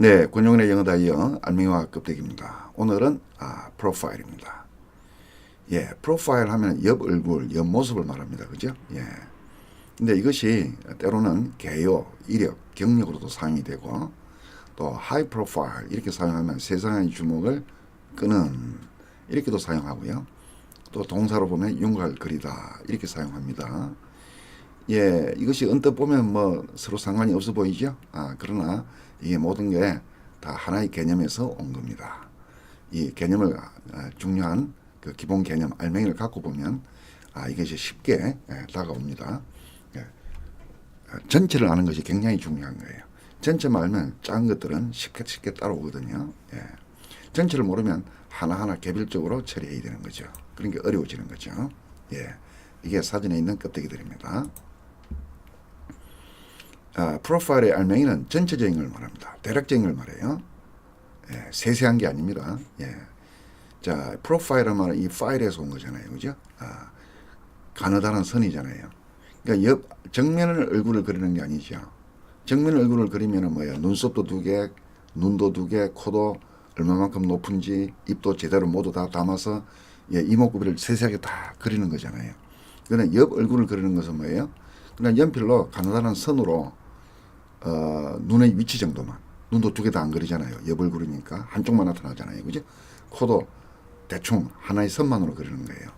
네, 권용래 영어 다이어 알맹이와 껍데기입니다. 오늘은 아, 프로파일입니다. 예, 프로파일 하면 옆 얼굴, 옆 모습을 말합니다. 그죠? 예. 근데 이것이 때로는 개요, 이력, 경력으로도 사용이 되고 또 하이 프로파일 이렇게 사용하면 세상의 주목을 끄는 이렇게도 사용하고요. 또 동사로 보면 윤곽을 그리다 이렇게 사용합니다. 예, 이것이 언뜻 보면 뭐 서로 상관이 없어 보이죠? 아, 그러나 이게 모든 게 다 하나의 개념에서 온 겁니다. 이 개념을 아, 중요한 그 기본 개념 알맹이를 갖고 보면 아, 이것이 쉽게 예, 다가옵니다. 예. 아, 전체를 아는 것이 굉장히 중요한 거예요. 전체만 알면 작은 것들은 쉽게 쉽게 따라오거든요. 예. 전체를 모르면 하나하나 개별적으로 처리해야 되는 거죠. 그런 게 어려워지는 거죠. 예. 이게 사진에 있는 껍데기들입니다. 아, 프로파일의 알맹이는 전체적인 걸 말합니다. 대략적인 걸 말해요. 예, 세세한 게 아닙니다. 예. 자, 프로파일은 말은 이 파일에서 온 거잖아요. 그죠? 아, 가느다란 선이잖아요. 그러니까 옆, 정면을 얼굴을 그리는 게 아니죠. 정면 얼굴을 그리면은 뭐야? 눈썹도 두 개, 눈도 두 개, 코도 얼마만큼 높은지, 입도 제대로 모두 다 담아서 예, 이목구비를 세세하게 다 그리는 거잖아요. 그러나 옆 얼굴을 그리는 것은 뭐예요? 그냥 연필로 가느다란 선으로 어, 눈의 위치 정도만 눈도 두 개 다 안 그리잖아요. 옆 얼굴이니까 한쪽만 나타나잖아요. 그죠? 코도 대충 하나의 선만으로 그리는 거예요.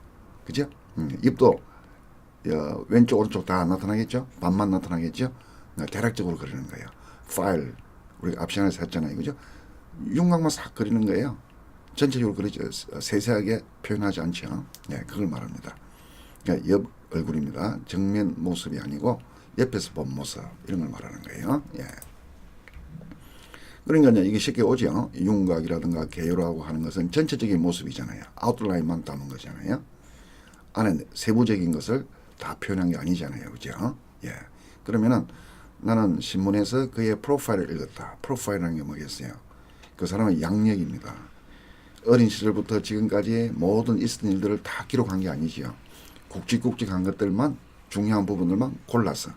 그죠? 음, 입도 어, 왼쪽 오른쪽 다 나타나겠죠? 반만 나타나겠죠? 어, 대략적으로 그리는 거예요. 파일 우리 앞 시간에서 했잖아요. 그죠? 윤곽만 싹 그리는 거예요. 전체적으로 그리죠. 세세하게 표현하지 않죠. 네, 그걸 말합니다. 그러니까 옆 얼굴입니다. 정면 모습이 아니고 옆에서 본 모습 이런 걸 말하는 거예요. 예. 그러니까 이게 쉽게 오죠. 윤곽이라든가 개요라고 하는 것은 전체적인 모습이잖아요. 아웃라인만 담은 거잖아요. 안에 세부적인 것을 다 표현한 게 아니잖아요. 그죠? 예. 그러면은 나는 신문에서 그의 프로파일을 읽었다. 프로파일이라는 게 뭐겠어요? 그 사람의 양력입니다. 어린 시절부터 지금까지 모든 있었던 일들을 다 기록한 게 아니지요. 굵직굵직한 것들만 중요한 부분들만 골라서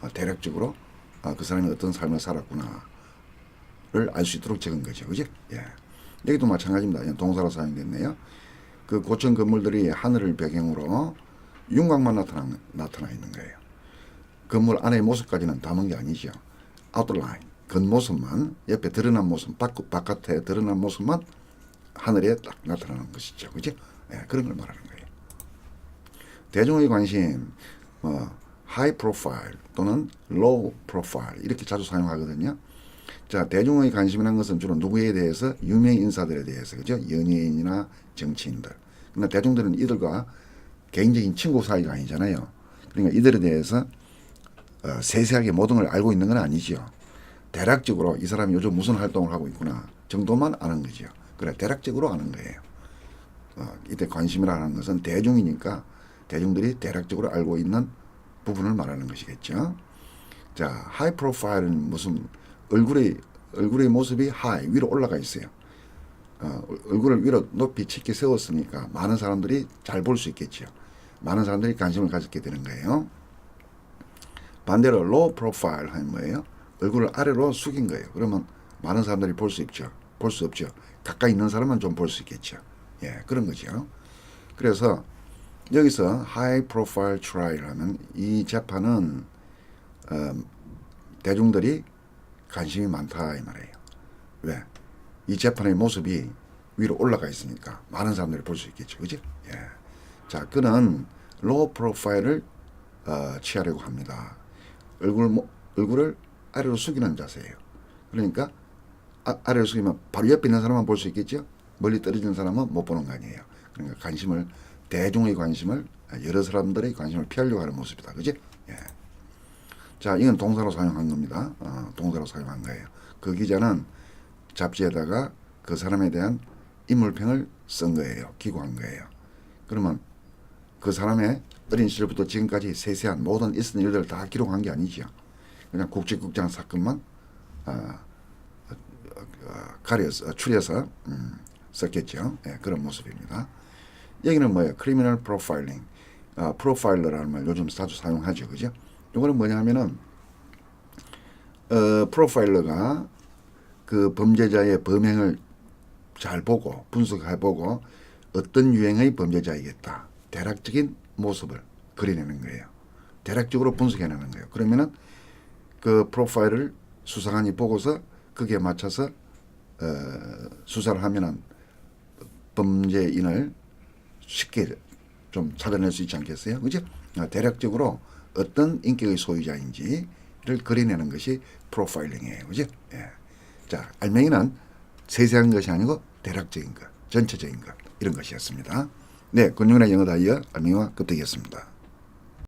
어, 대략적으로 어, 그 사람이 어떤 삶을 살았구나를 알 수 있도록 적은 거죠. 그죠? 예. 여기도 마찬가지입니다. 동사로 사용됐네요. 그 고층 건물들이 하늘을 배경으로 윤곽만 나타나, 나타나 있는 거예요. 건물 안의 모습까지는 담은 게 아니죠. 아웃라인, 겉모습만, 옆에 드러난 모습, 바깥, 바깥에 드러난 모습만 하늘에 딱 나타나는 것이죠. 그죠? 예, 그런 걸 말하는 거예요. 대중의 관심, 뭐, 하이 프로파일 또는 로우 프로파일 이렇게 자주 사용하거든요. 자, 대중의 관심이라는 것은 주로 누구에 대해서 유명 인사들에 대해서 그죠? 연예인이나 정치인들. 그러나 대중들은 이들과 개인적인 친구 사이가 아니잖아요. 그러니까 이들에 대해서 어, 세세하게 모든 걸 알고 있는 건 아니지요. 대략적으로 이 사람이 요즘 무슨 활동을 하고 있구나 정도만 아는 거죠. 그래 대략적으로 아는 거예요. 어, 이때 관심이라는 것은 대중이니까 대중들이 대략적으로 알고 있는 부분을 말하는 것이겠죠. 자, 하이 프로파일은 무슨 얼굴의 얼굴의 모습이 하이 위로 올라가 있어요. 어, 얼굴을 위로 높이 치게 세웠으니까 많은 사람들이 잘 볼 수 있겠죠. 많은 사람들이 관심을 가졌게 되는 거예요. 반대로 로우 프로파일 하면 뭐예요? 얼굴을 아래로 숙인 거예요. 그러면 많은 사람들이 볼 수 있죠. 볼 수 없죠. 가까이 있는 사람은 좀볼 수 있겠죠. 예, 그런 거죠. 그래서 여기서 하이 프로파일 트라이를 하면 이 재판은 어, 대중들이 관심이 많다 이 말이에요. 왜? 이 재판의 모습이 위로 올라가 있으니까 많은 사람들이 볼 수 있겠죠. 그죠? 예. 자, 그는 로우 프로파일을 어, 취하려고 합니다. 얼굴, 모- 얼굴을 아래로 숙이는 자세예요. 그러니까 아, 아래로 숙이면 바로 옆에 있는 사람만 볼 수 있겠죠. 멀리 떨어지는 사람은 못 보는 거 아니에요. 그러니까 관심을 대중의 관심을 여러 사람들의 관심을 피하려고 하는 모습이다. 그지? 예. 자, 이건 동사로 사용한 겁니다. 어, 동사로 사용한 거예요. 그 기자는 잡지에다가 그 사람에 대한 인물평을 쓴 거예요. 기고한 거예요. 그러면 그 사람의 어린 시절부터 지금까지 세세한 모든 있었던 일들을 다 기록한 게 아니지요. 그냥 국제국장 사건만 어, 어, 어, 가려서 추려서 음, 썼겠죠. 예, 그런 모습입니다. 여기는 뭐예요? 크리미널 프로파일링. 아, 프로파일러라는 말 요즘 자주 사용하죠. 그죠? 이거는 뭐냐 하면은 어, 프로파일러가 그 범죄자의 범행을 잘 보고 분석해 보고 어떤 유형의 범죄자이겠다. 대략적인 모습을 그려내는 거예요. 대략적으로 분석해 내는 거예요. 그러면은 그 프로파일을 수사관이 보고서 거기에 맞춰서 어, 수사를 하면은 범죄인을 쉽게 좀 찾아낼 수 있지 않겠어요? 그죠? 어, 대략적으로 어떤 인격의 소유자인지를 그려내는 것이 프로파일링이에요. 그죠? 예. 자, 알맹이는 세세한 것이 아니고 대략적인 것, 전체적인 것, 이런 것이었습니다. 네, 권영훈의 영어 다이어 알맹이와 급대기였습니다.